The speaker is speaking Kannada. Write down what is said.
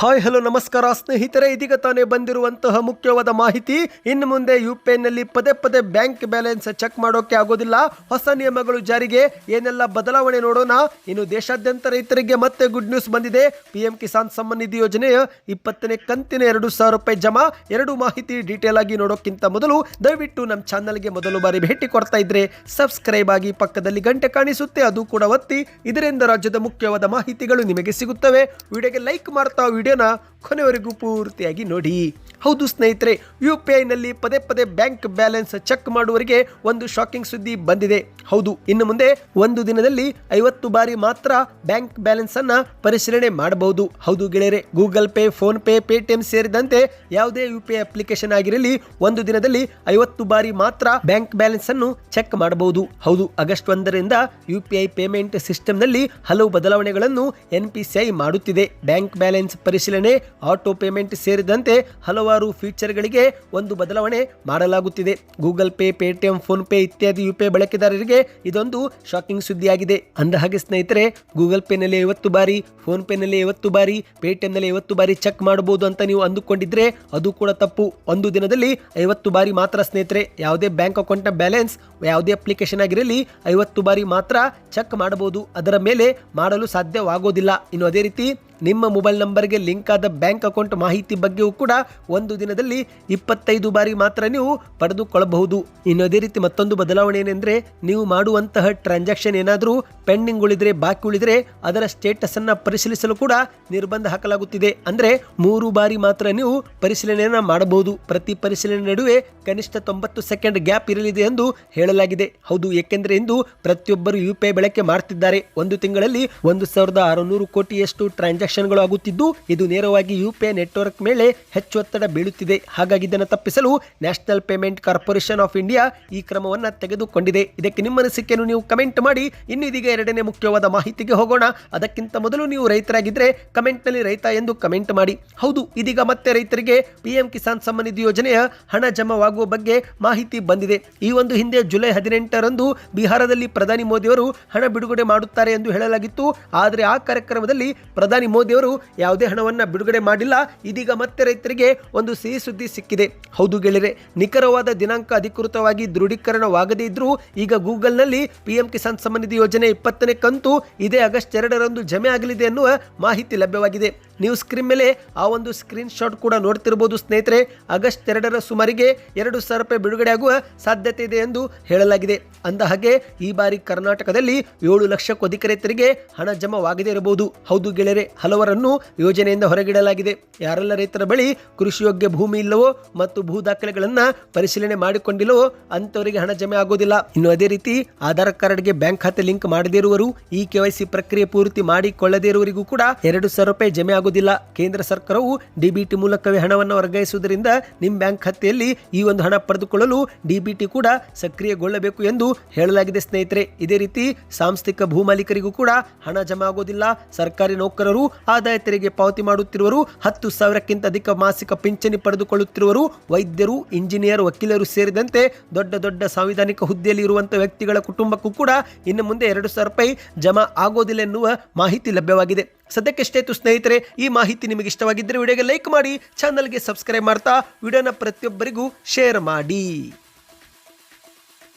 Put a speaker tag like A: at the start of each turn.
A: ಹಾಯ್, ಹಲೋ, ನಮಸ್ಕಾರ. ಸ್ನೇಹಿತರೆ, ಇದೀಗ ತಾನೇ ಬಂದಿರುವಂತಹ ಮುಖ್ಯವಾದ ಮಾಹಿತಿ. ಇನ್ನು ಮುಂದೆ ಯು ಪಿ ಐನಲ್ಲಿ ಪದೇ ಪದೇ ಬ್ಯಾಂಕ್ ಬ್ಯಾಲೆನ್ಸ್ ಚೆಕ್ ಮಾಡೋಕೆ ಆಗೋದಿಲ್ಲ. ಹೊಸ ನಿಯಮಗಳು ಜಾರಿಗೆ. ಏನೆಲ್ಲ ಬದಲಾವಣೆ ನೋಡೋಣ. ಇನ್ನು ದೇಶಾದ್ಯಂತ ರೈತರಿಗೆ ಮತ್ತೆ ಗುಡ್ ನ್ಯೂಸ್ ಬಂದಿದೆ. ಪಿ ಎಂ ಕಿಸಾನ್ ಸಮ್ಮಾನ್ ನಿಧಿ ಯೋಜನೆಯ ಇಪ್ಪತ್ತನೇ ಕಂತಿನ ಎರಡು ಸಾವಿರ ರೂಪಾಯಿ ಜಮಾ. ಎರಡು ಮಾಹಿತಿ ಡೀಟೇಲ್ ಆಗಿ ನೋಡೋಕ್ಕಿಂತ ಮೊದಲು ದಯವಿಟ್ಟು ನಮ್ಮ ಚಾನಲ್ಗೆ ಮೊದಲು ಬಾರಿ ಭೇಟಿ ಕೊಡ್ತಾ ಇದ್ರೆ ಸಬ್ಸ್ಕ್ರೈಬ್ ಆಗಿ ಪಕ್ಕದಲ್ಲಿ ಗಂಟೆ ಕಾಣಿಸುತ್ತೆ. ಅದು ಕೂಡ ಒತ್ತಿ. ಇದರಿಂದ ರಾಜ್ಯದ ಮುಖ್ಯವಾದ ಮಾಹಿತಿಗಳು ನಿಮಗೆ ಸಿಗುತ್ತವೆ. ವಿಡಿಯೋಗೆ ಲೈಕ್ ಮಾಡ್ತಾ ವಿಡಿಯೋನ ಕೊನೆವರೆಗೂ ಪೂರ್ತಿಯಾಗಿ ನೋಡಿ. ಹೌದು ಸ್ನೇಹಿತರೆ, ಯು ಪಿ ಐನಲ್ಲಿ ಪದೇ ಪದೇ ಬ್ಯಾಂಕ್ ಬ್ಯಾಲೆನ್ಸ್ ಚೆಕ್ ಮಾಡುವವರಿಗೆ ಒಂದು ಶಾಕಿಂಗ್ ಸುದ್ದಿ ಬಂದಿದೆ. ಹೌದು, ಇನ್ನು ಮುಂದೆ ಒಂದು ದಿನದಲ್ಲಿ ಐವತ್ತು ಬಾರಿ ಮಾತ್ರ ಬ್ಯಾಂಕ್ ಬ್ಯಾಲೆನ್ಸ್ ಅನ್ನ ಪರಿಶೀಲನೆ ಮಾಡಬಹುದು. ಹೌದು ಗೆಳೆಯರೆ, Google Pay, PhonePe, Paytm ಸೇರಿದಂತೆ ಯಾವುದೇ ಯು ಪಿ ಐ ಅಪ್ಲಿಕೇಶನ್ ಆಗಿರಲಿ, ಒಂದು ದಿನದಲ್ಲಿ ಐವತ್ತು ಬಾರಿ ಮಾತ್ರ ಬ್ಯಾಂಕ್ ಬ್ಯಾಲೆನ್ಸ್ ಅನ್ನು ಚೆಕ್ ಮಾಡಬಹುದು. ಹೌದು, ಆಗಸ್ಟ್ ಒಂದರಿಂದ ಯು ಪಿ ಐ ಪೇಮೆಂಟ್ ಸಿಸ್ಟಮ್ನಲ್ಲಿ ಹಲವು ಬದಲಾವಣೆಗಳನ್ನು ಎನ್ ಪಿ ಸಿ ಐ ಮಾಡುತ್ತಿದೆ. ಬ್ಯಾಂಕ್ ಬ್ಯಾಲೆನ್ಸ್ ಪರಿಶೀಲನೆ, ಆಟೋ ಪೇಮೆಂಟ್ ಸೇರಿದಂತೆ ಹಲವಾರು ಫೀಚರ್ಗಳಿಗೆ ಒಂದು ಬದಲಾವಣೆ ಮಾಡಲಾಗುತ್ತಿದೆ. Google Pay Paytm PhonePe ಇತ್ಯಾದಿ ಯು ಪೇ ಬಳಕೆದಾರರಿಗೆ ಇದೊಂದು ಶಾಕಿಂಗ್ ಸುದ್ದಿಯಾಗಿದೆ. ಅಂದ ಹಾಗೆ ಸ್ನೇಹಿತರೆ ಗೂಗಲ್ ಪೇನಲ್ಲಿ ಐವತ್ತು ಬಾರಿ ಫೋನ್ ಪೇನಲ್ಲಿ ಐವತ್ತು ಬಾರಿ ಪೇಟಿಎಂನಲ್ಲಿ ಐವತ್ತು ಬಾರಿ ಚೆಕ್ ಮಾಡಬಹುದು ಅಂತ ನೀವು ಅಂದುಕೊಂಡಿದ್ರೆ ಅದು ಕೂಡ ತಪ್ಪು. ಒಂದು ದಿನದಲ್ಲಿ ಐವತ್ತು ಬಾರಿ ಮಾತ್ರ ಸ್ನೇಹಿತರೆ, ಯಾವುದೇ ಬ್ಯಾಂಕ್ ಅಕೌಂಟ್ನ ಬ್ಯಾಲೆನ್ಸ್ ಯಾವುದೇ ಅಪ್ಲಿಕೇಶನ್ ಆಗಿರಲಿ ಐವತ್ತು ಬಾರಿ ಮಾತ್ರ ಚೆಕ್ ಮಾಡಬಹುದು. ಅದರ ಮೇಲೆ ಮಾಡಲು ಸಾಧ್ಯವಾಗೋದಿಲ್ಲ. ಇನ್ನು ಅದೇ ರೀತಿ ನಿಮ್ಮ ಮೊಬೈಲ್ ನಂಬರ್ಗೆ ಲಿಂಕ್ ಆದ ಬ್ಯಾಂಕ್ ಅಕೌಂಟ್ ಮಾಹಿತಿ ಬಗ್ಗೆಯೂ ಕೂಡ ಒಂದು ದಿನದಲ್ಲಿ ಇಪ್ಪತ್ತೈದು ಬಾರಿ ಮಾತ್ರ ನೀವು ಪಡೆದುಕೊಳ್ಳಬಹುದು. ಇನ್ನು ಅದೇ ರೀತಿ ಮತ್ತೊಂದು ಬದಲಾವಣೆ ಏನೆಂದರೆ, ನೀವು ಮಾಡುವಂತಹ ಟ್ರಾನ್ಸಾಕ್ಷನ್ ಏನಾದರೂ ಪೆಂಡಿಂಗ್ ಉಳಿದ್ರೆ, ಬಾಕಿ ಉಳಿದ್ರೆ ಅದರ ಸ್ಟೇಟಸ್ ಅನ್ನ ಪರಿಶೀಲಿಸಲು ಕೂಡ ನಿರ್ಬಂಧ ಹಾಕಲಾಗುತ್ತಿದೆ. ಅಂದ್ರೆ ಮೂರು ಬಾರಿ ಮಾತ್ರ ನೀವು ಪರಿಶೀಲನೆಯನ್ನ ಮಾಡಬಹುದು. ಪ್ರತಿ ಪರಿಶೀಲನೆ ನಡುವೆ ಕನಿಷ್ಠ ತೊಂಬತ್ತು ಸೆಕೆಂಡ್ ಗ್ಯಾಪ್ ಇರಲಿದೆ ಎಂದು ಹೇಳಲಾಗಿದೆ. ಹೌದು, ಏಕೆಂದರೆ ಇಂದು ಪ್ರತಿಯೊಬ್ಬರು ಯು ಬಳಕೆ ಮಾಡ್ತಿದ್ದಾರೆ. ಒಂದು ತಿಂಗಳಲ್ಲಿ ಒಂದು ಸಾವಿರದ ಆರುನೂರು ಕೋಟಿಯಷ್ಟು ಟ್ರಾನ್ಸಾಕ್ಷನ್ಗಳು ಆಗುತ್ತಿದ್ದು, ಇದು ನೇರವಾಗಿ ಯು ನೆಟ್ವರ್ಕ್ ಮೇಲೆ ಹೆಚ್ಚು ಒತ್ತಡ ಬೀಳುತ್ತಿದೆ. ಹಾಗಾಗಿ ಇದನ್ನು ತಪ್ಪಿಸಲು National Payment Corporation of India ಈ ಕ್ರಮವನ್ನು ತೆಗೆದುಕೊಂಡಿದೆ. ಇದಕ್ಕೆ ನಿಮ್ಮ ಅನಿಸಿಕೆಯನ್ನು ನೀವು ಕಮೆಂಟ್ ಮಾಡಿ. ಇನ್ನು ಇದೀಗ ಎರಡನೇ ಮುಖ್ಯವಾದ ಮಾಹಿತಿಗೆ ಹೋಗೋಣ. ಅದಕ್ಕಿಂತ ಮೊದಲು ನೀವು ರೈತರಾಗಿದ್ದರೆ ಕಮೆಂಟ್ನಲ್ಲಿ ರೈತ ಎಂದು ಕಮೆಂಟ್ ಮಾಡಿ. ಹೌದು, ಇದೀಗ ಮತ್ತೆ ರೈತರಿಗೆ ಪಿಎಂ ಕಿಸಾನ್ ಸಮ್ಮಾನ್ ನಿಧಿ ಯೋಜನೆಯ ಹಣ ಜಮಾವಾಗುವ ಬಗ್ಗೆ ಮಾಹಿತಿ ಬಂದಿದೆ. ಈ ಒಂದು ಹಿಂದೆ ಜುಲೈ ಹದಿನೆಂಟರಂದು ಬಿಹಾರದಲ್ಲಿ ಪ್ರಧಾನಿ ಮೋದಿಯವರು ಹಣ ಬಿಡುಗಡೆ ಮಾಡುತ್ತಾರೆ ಎಂದು ಹೇಳಲಾಗಿತ್ತು. ಆದರೆ ಆ ಕಾರ್ಯಕ್ರಮದಲ್ಲಿ ಪ್ರಧಾನಿ ಮೋದಿಯವರು ಯಾವುದೇ ಹಣವನ್ನು ಬಿಡುಗಡೆ ಮಾಡಿಲ್ಲ. ಇದೀಗ ಮತ್ತೆ ರೈತರಿಗೆ ಒಂದು ಸಿಹಿ ಸುದ್ದಿ ಸಿಕ್ಕಿದೆ. ಹೌದು ಗೆಳೆಯರೆ, ನಿಖರವಾದ ದಿನಾಂಕ ಅಧಿಕೃತವಾಗಿ ದೃಢೀಕರಣವಾಗದೇ ಇದ್ರೂ ಈಗ ಗೂಗಲ್ನಲ್ಲಿ ಪಿಎಂ ಕಿಸಾನ್ ಸಮ್ಮಾನ್ ನಿಧಿ ಯೋಜನೆ ಇಪ್ಪತ್ತನೇ ಕಂತು ಇದೇ ಆಗಸ್ಟ್ ಎರಡರಂದು ಜಮೆ ಆಗಲಿದೆ ಎನ್ನುವ ಮಾಹಿತಿ ಲಭ್ಯವಾಗಿದೆ. ನೀವು ಸ್ಕ್ರೀನ್ ಮೇಲೆ ಆ ಒಂದು ಸ್ಕ್ರೀನ್ ಶಾಟ್ ಕೂಡ ನೋಡ್ತಿರ್ಬೋದು ಸ್ನೇಹಿತರೆ. ಆಗಸ್ಟ್ ಎರಡರ ಸುಮಾರಿಗೆ ಎರಡು ಸಾವಿರ ರೂಪಾಯಿ ಬಿಡುಗಡೆ ಆಗುವ ಸಾಧ್ಯತೆ ಇದೆ ಎಂದು ಹೇಳಲಾಗಿದೆ. ಅಂದ ಹಾಗೆ ಈ ಬಾರಿ ಕರ್ನಾಟಕದಲ್ಲಿ ಏಳು ಲಕ್ಷಕ್ಕೂ ಅಧಿಕ ರೈತರಿಗೆ ಹಣ ಜಮಾವಾಗದೇ ಇರಬಹುದು. ಹೌದು ಗೆಳೆಯರೆ ಹಲವರನ್ನು ಯೋಜನೆಯಿಂದ ಹೊರಗಿಡಲಾಗಿದೆ. ಯಾರೆಲ್ಲ ರೈತರ ಬಳಿ ಕೃಷಿಯೋಗ್ಯ ಭೂಮಿ ಇಲ್ಲವೋ ಮತ್ತು ಭೂ ದಾಖಲೆಗಳನ್ನು ಪರಿಶೀಲನೆ ಮಾಡಿಕೊಂಡಿಲ್ಲವೋ ಅಂಥವರಿಗೆ ಹಣ ಜಮೆ ಆಗೋದಿಲ್ಲ. ಇನ್ನು ಅದೇ ರೀತಿ ಆಧಾರ್ ಕಾರ್ಡ್ಗೆ ಬ್ಯಾಂಕ್ ಖಾತೆ ಲಿಂಕ್ ಮಾಡದೇ ಇರುವರು ಈ ಕೆವೈಸಿ ಪ್ರಕ್ರಿಯೆ ಪೂರ್ತಿ ಮಾಡಿಕೊಳ್ಳದೇ ಇರುವರಿಗೂ ಕೂಡ ಎರಡು ಸಾವಿರ ರೂಪಾಯಿ ಜಮೆ ಆಗೋದಿಲ್ಲ. ಕೇಂದ್ರ ಸರ್ಕಾರವು ಡಿಬಿಟಿ ಮೂಲಕವೇ ಹಣವನ್ನು ವರ್ಗಾಯಿಸುವುದರಿಂದ ನಿಮ್ಮ ಬ್ಯಾಂಕ್ ಖಾತೆಯಲ್ಲಿ ಈ ಒಂದು ಹಣ ಪಡೆದುಕೊಳ್ಳಲು ಡಿಬಿಟಿ ಕೂಡ ಸಕ್ರಿಯಗೊಳ್ಳಬೇಕು ಎಂದು ಹೇಳಲಾಗಿದೆ ಸ್ನೇಹಿತರೆ. ಇದೇ ರೀತಿ ಸಾಂಸ್ಥಿಕ ಭೂಮಾಲೀಕರಿಗೂ ಕೂಡ ಹಣ ಜಮಾ ಆಗೋದಿಲ್ಲ. ಸರ್ಕಾರಿ ನೌಕರರು ಆದಾಯ ತೆರಿಗೆ ಪಾವತಿ ಮಾಡುತ್ತಿರುವರು, ಹತ್ತು ಸಾವಿರಕ್ಕಿಂತ ಅಧಿಕ ಮಾಸಿಕ ಪಿಂಚಣಿ ಪಡೆದುಕೊಳ್ಳುತ್ತಿರುವರು, ವೈದ್ಯರು, ಇಂಜಿನಿಯರ್, ವಕೀಲರು ಸೇರಿದಂತೆ ದೊಡ್ಡ ದೊಡ್ಡ ಸಾಂವಿಧಾನಿಕ ಹುದ್ದೆಯಲ್ಲಿ ಇರುವಂತಹ ವ್ಯಕ್ತಿಗಳ ಕುಟುಂಬಕ್ಕೂ ಕೂಡ ಇನ್ನು ಮುಂದೆ ಎರಡು ಸಾವಿರ ರೂಪಾಯಿ ಜಮಾ ಆಗೋದಿಲ್ಲ ಎನ್ನುವ ಮಾಹಿತಿ ಲಭ್ಯವಾಗಿದೆ. ಸದ್ಯಕ್ಕೆ ಇತ್ತು ಸ್ನೇಹಿತರೆ, ಈ ಮಾಹಿತಿ ನಿಮಗೆ ಇಷ್ಟವಾಗಿದ್ದರೆ ವಿಡಿಯೋಗೆ ಲೈಕ್ ಮಾಡಿ, ಚಾನಲ್ಗೆ ಸಬ್ಸ್ಕ್ರೈಬ್ ಮಾಡ್ತಾ, ವಿಡಿಯೋನ ಪ್ರತಿಯೊಬ್ಬರಿಗೂ ಶೇರ್ ಮಾಡಿ.